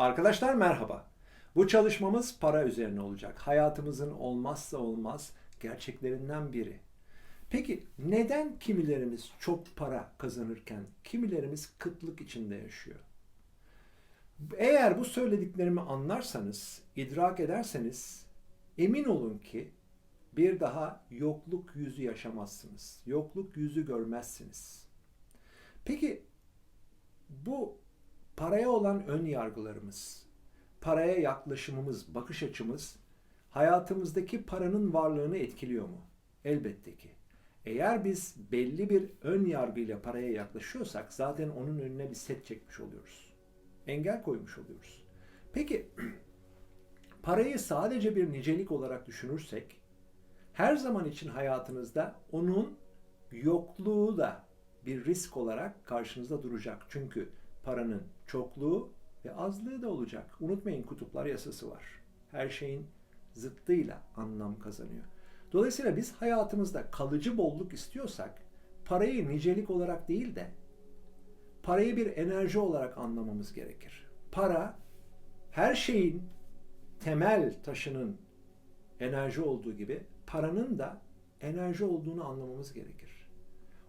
Arkadaşlar merhaba. Bu çalışmamız para üzerine olacak. Hayatımızın olmazsa olmaz gerçeklerinden biri. Peki neden kimilerimiz çok para kazanırken kimilerimiz kıtlık içinde yaşıyor? Eğer bu söylediklerimi anlarsanız, idrak ederseniz emin olun ki bir daha yokluk yüzü yaşamazsınız. Yokluk yüzü görmezsiniz. Peki bu paraya olan ön yargılarımız, paraya yaklaşımımız, bakış açımız hayatımızdaki paranın varlığını etkiliyor mu? Elbette ki. Eğer biz belli bir ön yargıyla paraya yaklaşıyorsak zaten onun önüne bir set çekmiş oluyoruz. Engel koymuş oluyoruz. Peki parayı sadece bir nicelik olarak düşünürsek her zaman için hayatınızda onun yokluğu da bir risk olarak karşınızda duracak. Çünkü paranın çokluğu ve azlığı da olacak. Unutmayın kutuplar yasası var. Her şeyin zıttıyla anlam kazanıyor. Dolayısıyla biz hayatımızda kalıcı bolluk istiyorsak parayı nicelik olarak değil de parayı bir enerji olarak anlamamız gerekir. Para her şeyin temel taşının enerji olduğu gibi paranın da enerji olduğunu anlamamız gerekir.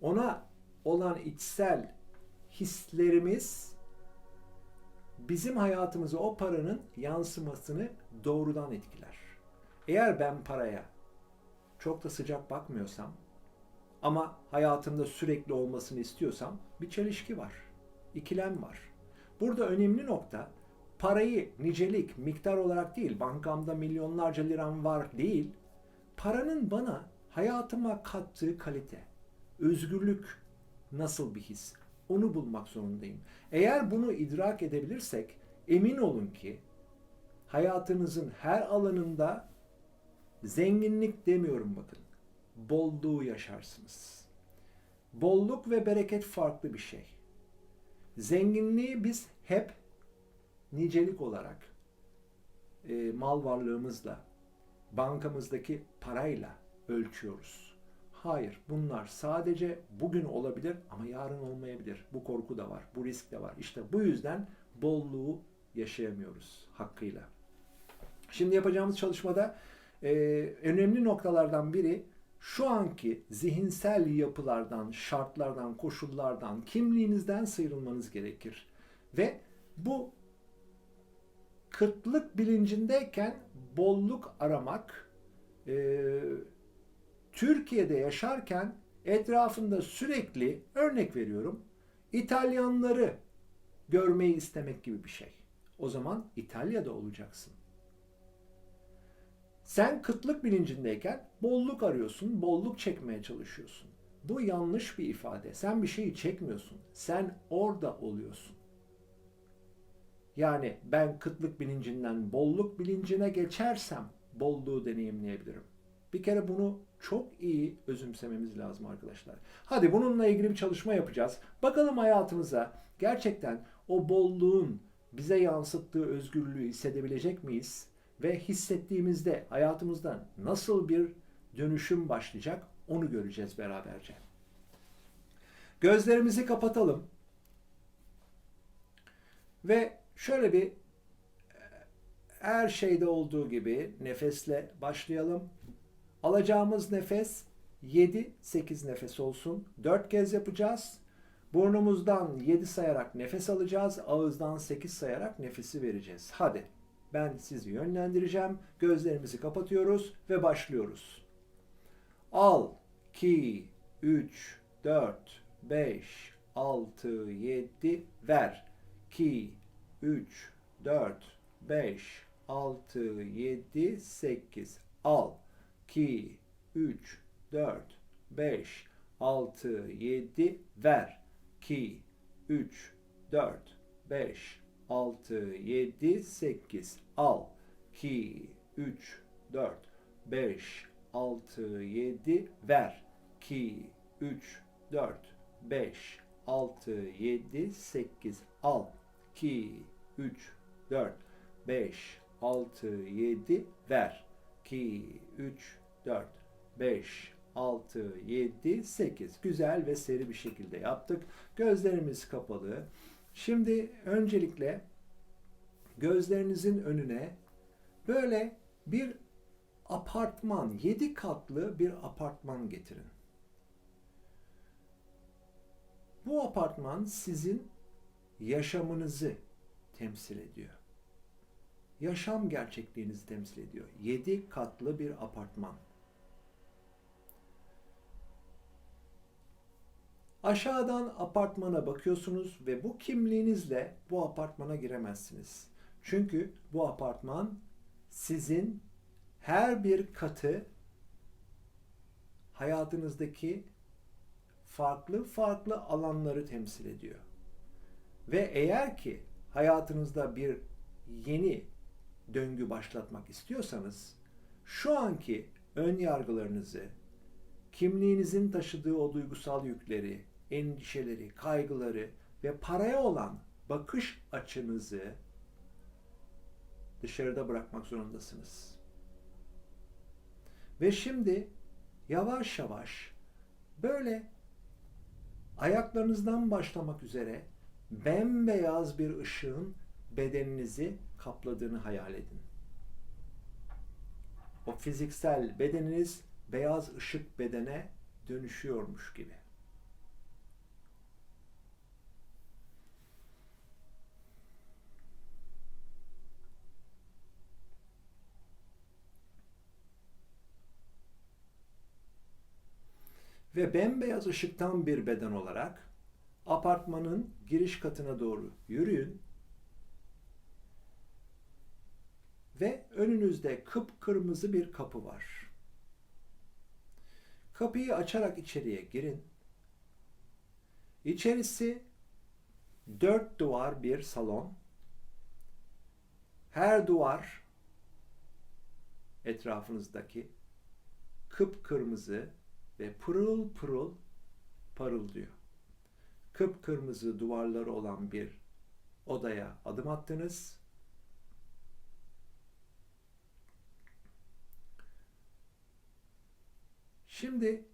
Ona olan içsel hislerimiz bizim hayatımıza o paranın yansımasını doğrudan etkiler. Eğer ben paraya çok da sıcak bakmıyorsam ama hayatımda sürekli olmasını istiyorsam bir çelişki var. ikilem var. Burada önemli nokta parayı nicelik, miktar olarak değil, bankamda milyonlarca liram var değil, paranın bana hayatıma kattığı kalite, özgürlük nasıl bir his? Onu bulmak zorundayım. Eğer bunu idrak edebilirsek emin olun ki hayatınızın her alanında zenginlik demiyorum bakın. Bolluğu yaşarsınız. Bolluk ve bereket farklı bir şey. Zenginliği biz hep nicelik olarak e, mal varlığımızla, bankamızdaki parayla ölçüyoruz. Hayır, bunlar sadece bugün olabilir ama yarın olmayabilir. Bu korku da var, bu risk de var. İşte bu yüzden bolluğu yaşayamıyoruz hakkıyla. Şimdi yapacağımız çalışmada e, önemli noktalardan biri şu anki zihinsel yapılardan, şartlardan, koşullardan, kimliğinizden sıyrılmanız gerekir. Ve bu kıtlık bilincindeyken bolluk aramak, e, Türkiye'de yaşarken etrafında sürekli örnek veriyorum İtalyanları görmeyi istemek gibi bir şey. O zaman İtalya'da olacaksın. Sen kıtlık bilincindeyken bolluk arıyorsun, bolluk çekmeye çalışıyorsun. Bu yanlış bir ifade. Sen bir şeyi çekmiyorsun. Sen orada oluyorsun. Yani ben kıtlık bilincinden bolluk bilincine geçersem bolluğu deneyimleyebilirim. Bir kere bunu çok iyi özümsememiz lazım arkadaşlar. Hadi bununla ilgili bir çalışma yapacağız. Bakalım hayatımıza gerçekten o bolluğun bize yansıttığı özgürlüğü hissedebilecek miyiz? Ve hissettiğimizde hayatımızda nasıl bir dönüşüm başlayacak onu göreceğiz beraberce. Gözlerimizi kapatalım. Ve şöyle bir her şeyde olduğu gibi nefesle başlayalım. Alacağımız nefes 7-8 nefes olsun. 4 kez yapacağız. Burnumuzdan 7 sayarak nefes alacağız. Ağızdan 8 sayarak nefesi vereceğiz. Hadi ben sizi yönlendireceğim. Gözlerimizi kapatıyoruz ve başlıyoruz. Al, 2, 3, 4, 5, 6, 7, ver. 2, 3, 4, 5, 6, 7, 8. Al. 2, 3, 4, 5, 6, 7. Ver. 2, 3, 4, 5, 6, 7, 8. Al. 2, 3, 4, 5, 6, 7. Ver. 2, 3, 4, 5, 6, 7, 8. Al. 2, 3, 4, 5, 6, 7. Ver. 2, 3, 4, 5, 6, 7, 8. Güzel ve seri bir şekilde yaptık. Gözlerimiz kapalı. Şimdi öncelikle gözlerinizin önüne böyle bir apartman, yedi katlı bir apartman getirin. Bu apartman sizin yaşamınızı temsil ediyor. Yaşam gerçekliğinizi temsil ediyor. Yedi katlı bir apartman. Aşağıdan apartmana bakıyorsunuz ve bu kimliğinizle bu apartmana giremezsiniz. Çünkü bu apartman sizin her bir katı hayatınızdaki farklı farklı alanları temsil ediyor. Ve eğer ki hayatınızda bir yeni döngü başlatmak istiyorsanız şu anki ön yargılarınızı, kimliğinizin taşıdığı o duygusal yükleri, endişeleri, kaygıları ve paraya olan bakış açınızı dışarıda bırakmak zorundasınız. Ve şimdi yavaş yavaş böyle ayaklarınızdan başlamak üzere bembeyaz bir ışığın bedeninizi kapladığını hayal edin. O fiziksel bedeniniz beyaz ışık bedene dönüşüyormuş gibi. Ve bembeyaz ışıktan bir beden olarak apartmanın giriş katına doğru yürüyün. Ve önünüzde kıpkırmızı bir kapı var. Kapıyı açarak içeriye girin. İçerisi dört duvar bir salon. Her duvar etrafınızdaki kıpkırmızı ve pırıl pırıl parıldıyor. Kıpkırmızı duvarları olan bir odaya adım attınız. Şimdi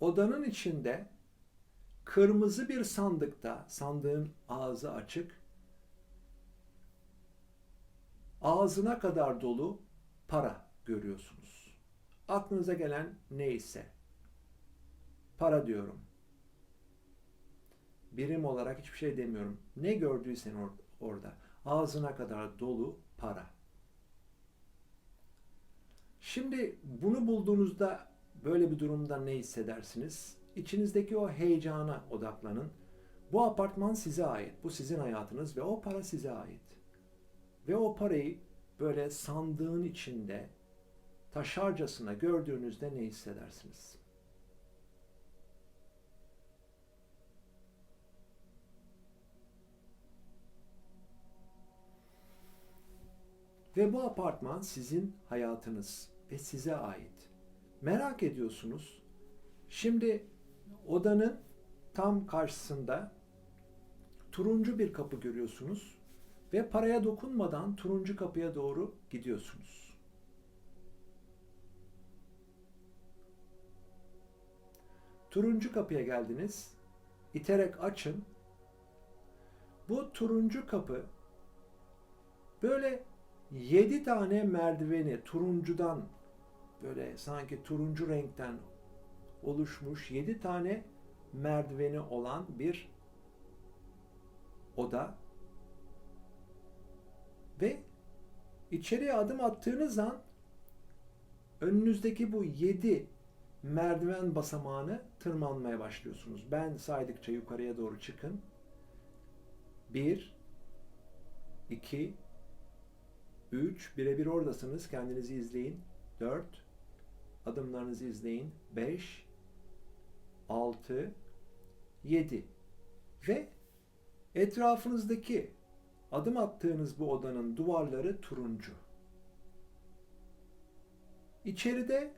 odanın içinde kırmızı bir sandıkta, sandığın ağzı açık, ağzına kadar dolu para görüyorsunuz. Aklınıza gelen neyse. Para diyorum. Birim olarak hiçbir şey demiyorum. Ne gördüysen or orada. Ağzına kadar dolu para. Şimdi bunu bulduğunuzda böyle bir durumda ne hissedersiniz? İçinizdeki o heyecana odaklanın. Bu apartman size ait. Bu sizin hayatınız ve o para size ait. Ve o parayı böyle sandığın içinde taşarcasına gördüğünüzde ne hissedersiniz? Ve bu apartman sizin hayatınız ve size ait. Merak ediyorsunuz. Şimdi odanın tam karşısında turuncu bir kapı görüyorsunuz ve paraya dokunmadan turuncu kapıya doğru gidiyorsunuz. Turuncu kapıya geldiniz. İterek açın. Bu turuncu kapı böyle yedi tane merdiveni turuncudan böyle sanki turuncu renkten oluşmuş yedi tane merdiveni olan bir oda ve içeriye adım attığınız an önünüzdeki bu yedi merdiven basamağını tırmanmaya başlıyorsunuz. Ben saydıkça yukarıya doğru çıkın. Bir, iki, üç, birebir oradasınız. Kendinizi izleyin. Dört, adımlarınızı izleyin. Beş, altı, yedi ve etrafınızdaki adım attığınız bu odanın duvarları turuncu. İçeride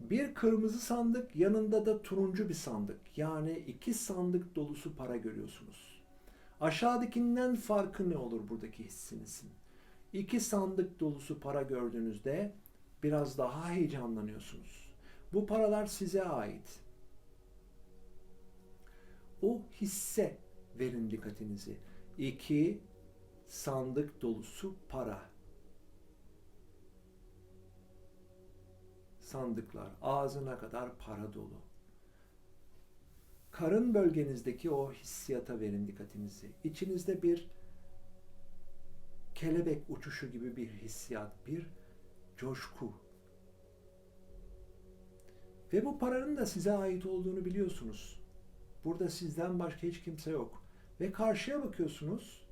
bir kırmızı sandık, yanında da turuncu bir sandık. Yani iki sandık dolusu para görüyorsunuz. Aşağıdakinden farkı ne olur buradaki hissinizin? İki sandık dolusu para gördüğünüzde biraz daha heyecanlanıyorsunuz. Bu paralar size ait. O hisse verin dikkatinizi. İki sandık dolusu para. Sandıklar ağzına kadar para dolu. Karın bölgenizdeki o hissiyata verin dikkatinizi. İçinizde bir kelebek uçuşu gibi bir hissiyat, bir coşku. Ve bu paranın da size ait olduğunu biliyorsunuz. Burada sizden başka hiç kimse yok. Ve karşıya bakıyorsunuz.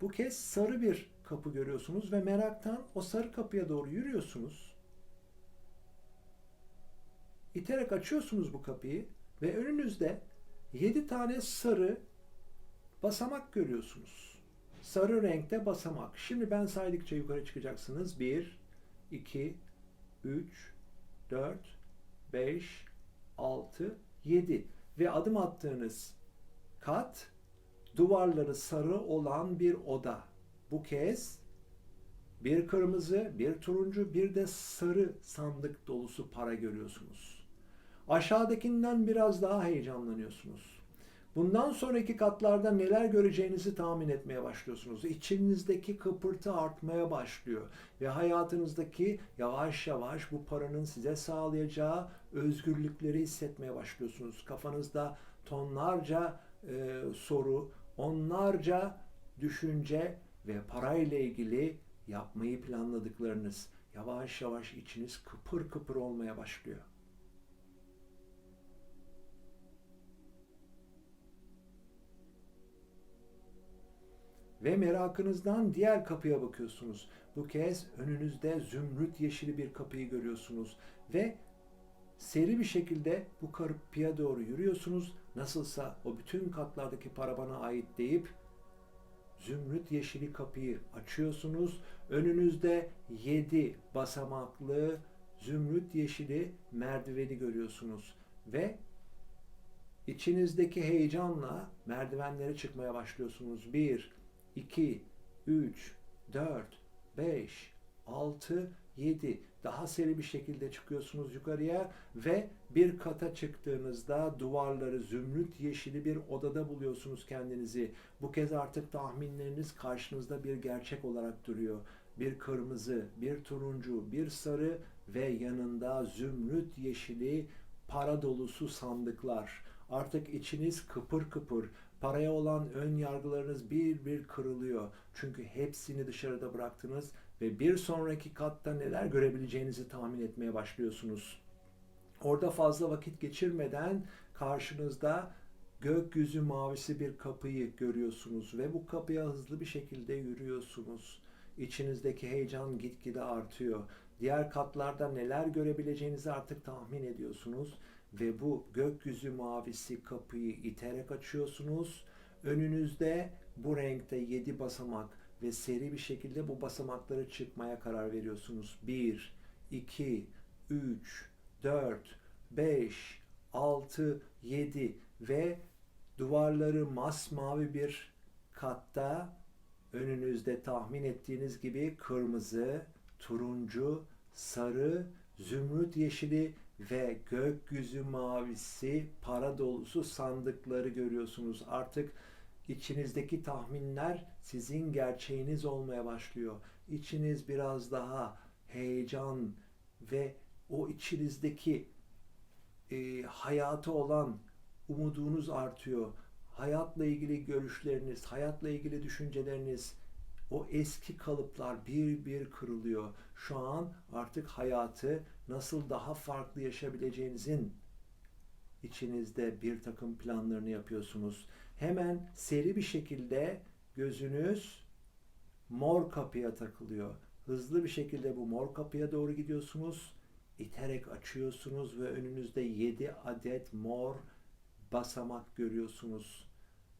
Bu kez sarı bir kapı görüyorsunuz ve meraktan o sarı kapıya doğru yürüyorsunuz. İterek açıyorsunuz bu kapıyı ve önünüzde 7 tane sarı basamak görüyorsunuz. Sarı renkte basamak. Şimdi ben saydıkça yukarı çıkacaksınız. 1, 2, 3, 4, 5, 6, 7 ve adım attığınız kat duvarları sarı olan bir oda. Bu kez bir kırmızı, bir turuncu, bir de sarı sandık dolusu para görüyorsunuz. Aşağıdakinden biraz daha heyecanlanıyorsunuz. Bundan sonraki katlarda neler göreceğinizi tahmin etmeye başlıyorsunuz. İçinizdeki kıpırtı artmaya başlıyor ve hayatınızdaki yavaş yavaş bu paranın size sağlayacağı özgürlükleri hissetmeye başlıyorsunuz. Kafanızda tonlarca e, soru, onlarca düşünce ve parayla ilgili yapmayı planladıklarınız yavaş yavaş içiniz kıpır kıpır olmaya başlıyor. Ve merakınızdan diğer kapıya bakıyorsunuz. Bu kez önünüzde zümrüt yeşili bir kapıyı görüyorsunuz ve seri bir şekilde bu kapıya doğru yürüyorsunuz. Nasılsa o bütün katlardaki para bana ait deyip zümrüt yeşili kapıyı açıyorsunuz. Önünüzde 7 basamaklı zümrüt yeşili merdiveni görüyorsunuz ve içinizdeki heyecanla merdivenlere çıkmaya başlıyorsunuz. 1 2 3 4 5 6 7 daha seri bir şekilde çıkıyorsunuz yukarıya ve bir kata çıktığınızda duvarları zümrüt yeşili bir odada buluyorsunuz kendinizi. Bu kez artık tahminleriniz karşınızda bir gerçek olarak duruyor. Bir kırmızı, bir turuncu, bir sarı ve yanında zümrüt yeşili para dolusu sandıklar. Artık içiniz kıpır kıpır. Paraya olan ön yargılarınız bir bir kırılıyor. Çünkü hepsini dışarıda bıraktınız ve bir sonraki katta neler görebileceğinizi tahmin etmeye başlıyorsunuz. Orada fazla vakit geçirmeden karşınızda gökyüzü mavisi bir kapıyı görüyorsunuz ve bu kapıya hızlı bir şekilde yürüyorsunuz. İçinizdeki heyecan gitgide artıyor. Diğer katlarda neler görebileceğinizi artık tahmin ediyorsunuz ve bu gökyüzü mavisi kapıyı iterek açıyorsunuz. Önünüzde bu renkte 7 basamak ve seri bir şekilde bu basamakları çıkmaya karar veriyorsunuz. 1, 2, 3, 4, 5, 6, 7 ve duvarları masmavi bir katta önünüzde tahmin ettiğiniz gibi kırmızı, turuncu, sarı, zümrüt yeşili ve gökyüzü mavisi para dolusu sandıkları görüyorsunuz. Artık içinizdeki tahminler sizin gerçeğiniz olmaya başlıyor. İçiniz biraz daha heyecan ve o içinizdeki e, hayatı olan umudunuz artıyor. Hayatla ilgili görüşleriniz, hayatla ilgili düşünceleriniz, o eski kalıplar bir bir kırılıyor. Şu an artık hayatı nasıl daha farklı yaşayabileceğinizin içinizde bir takım planlarını yapıyorsunuz. Hemen seri bir şekilde gözünüz mor kapıya takılıyor. Hızlı bir şekilde bu mor kapıya doğru gidiyorsunuz. İterek açıyorsunuz ve önünüzde 7 adet mor basamak görüyorsunuz.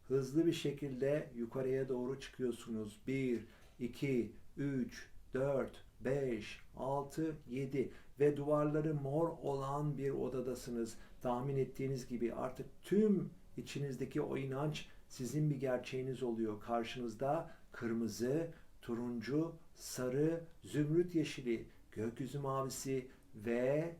Hızlı bir şekilde yukarıya doğru çıkıyorsunuz. 1, 2, 3, 4, 5, 6, 7 ve duvarları mor olan bir odadasınız. Tahmin ettiğiniz gibi artık tüm içinizdeki o inanç sizin bir gerçeğiniz oluyor. Karşınızda kırmızı, turuncu, sarı, zümrüt yeşili, gökyüzü mavisi ve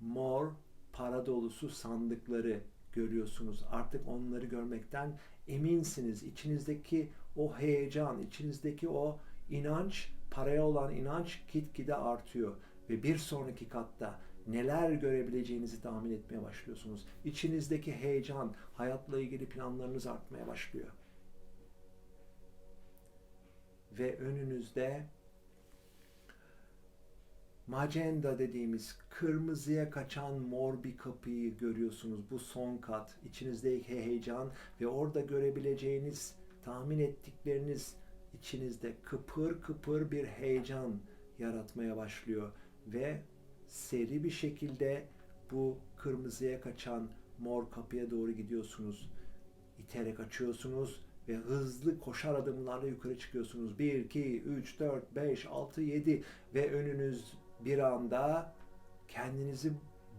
mor para dolusu sandıkları görüyorsunuz. Artık onları görmekten eminsiniz. İçinizdeki o heyecan, içinizdeki o inanç, paraya olan inanç gitgide artıyor. Ve bir sonraki katta neler görebileceğinizi tahmin etmeye başlıyorsunuz. İçinizdeki heyecan, hayatla ilgili planlarınız artmaya başlıyor. Ve önünüzde magenta dediğimiz kırmızıya kaçan mor bir kapıyı görüyorsunuz. Bu son kat. İçinizdeki heyecan ve orada görebileceğiniz, tahmin ettikleriniz içinizde kıpır kıpır bir heyecan yaratmaya başlıyor ve seri bir şekilde bu kırmızıya kaçan mor kapıya doğru gidiyorsunuz. İterek açıyorsunuz ve hızlı koşar adımlarla yukarı çıkıyorsunuz. 1, 2, 3, 4, 5, 6, 7 ve önünüz bir anda kendinizi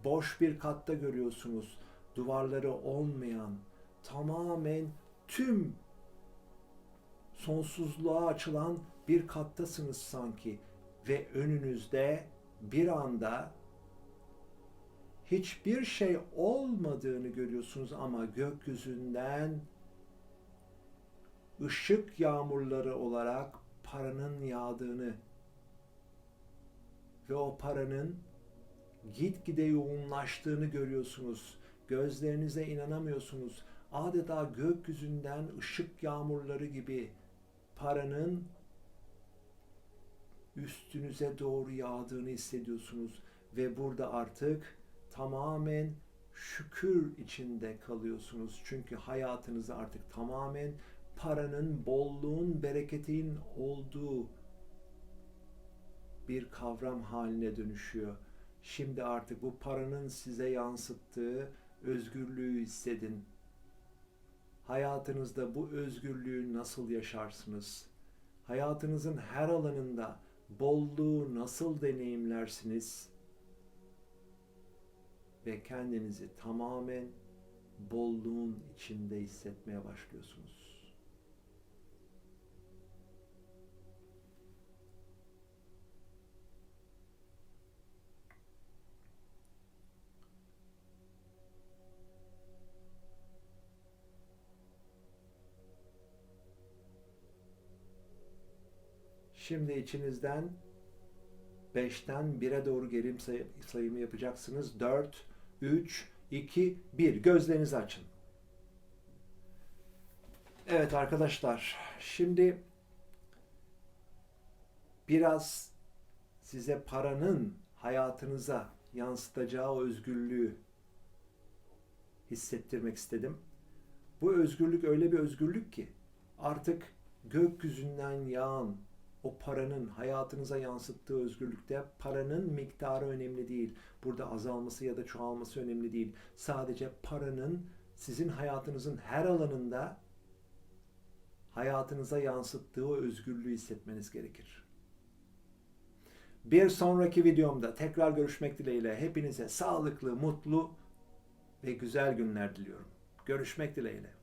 boş bir katta görüyorsunuz. Duvarları olmayan, tamamen tüm sonsuzluğa açılan bir kattasınız sanki ve önünüzde bir anda hiçbir şey olmadığını görüyorsunuz ama gökyüzünden ışık yağmurları olarak paranın yağdığını ve o paranın gitgide yoğunlaştığını görüyorsunuz. Gözlerinize inanamıyorsunuz. Adeta gökyüzünden ışık yağmurları gibi paranın üstünüze doğru yağdığını hissediyorsunuz ve burada artık tamamen şükür içinde kalıyorsunuz. Çünkü hayatınızı artık tamamen paranın, bolluğun, bereketin olduğu bir kavram haline dönüşüyor. Şimdi artık bu paranın size yansıttığı özgürlüğü hissedin. Hayatınızda bu özgürlüğü nasıl yaşarsınız? Hayatınızın her alanında bolluğu nasıl deneyimlersiniz? Ve kendinizi tamamen bolluğun içinde hissetmeye başlıyorsunuz. Şimdi içinizden 5'ten 1'e doğru gerim say- sayımı yapacaksınız. 4, 3, 2, 1. Gözlerinizi açın. Evet arkadaşlar, şimdi biraz size paranın hayatınıza yansıtacağı özgürlüğü hissettirmek istedim. Bu özgürlük öyle bir özgürlük ki artık gökyüzünden yağan o paranın hayatınıza yansıttığı özgürlükte paranın miktarı önemli değil. Burada azalması ya da çoğalması önemli değil. Sadece paranın sizin hayatınızın her alanında hayatınıza yansıttığı o özgürlüğü hissetmeniz gerekir. Bir sonraki videomda tekrar görüşmek dileğiyle hepinize sağlıklı, mutlu ve güzel günler diliyorum. Görüşmek dileğiyle.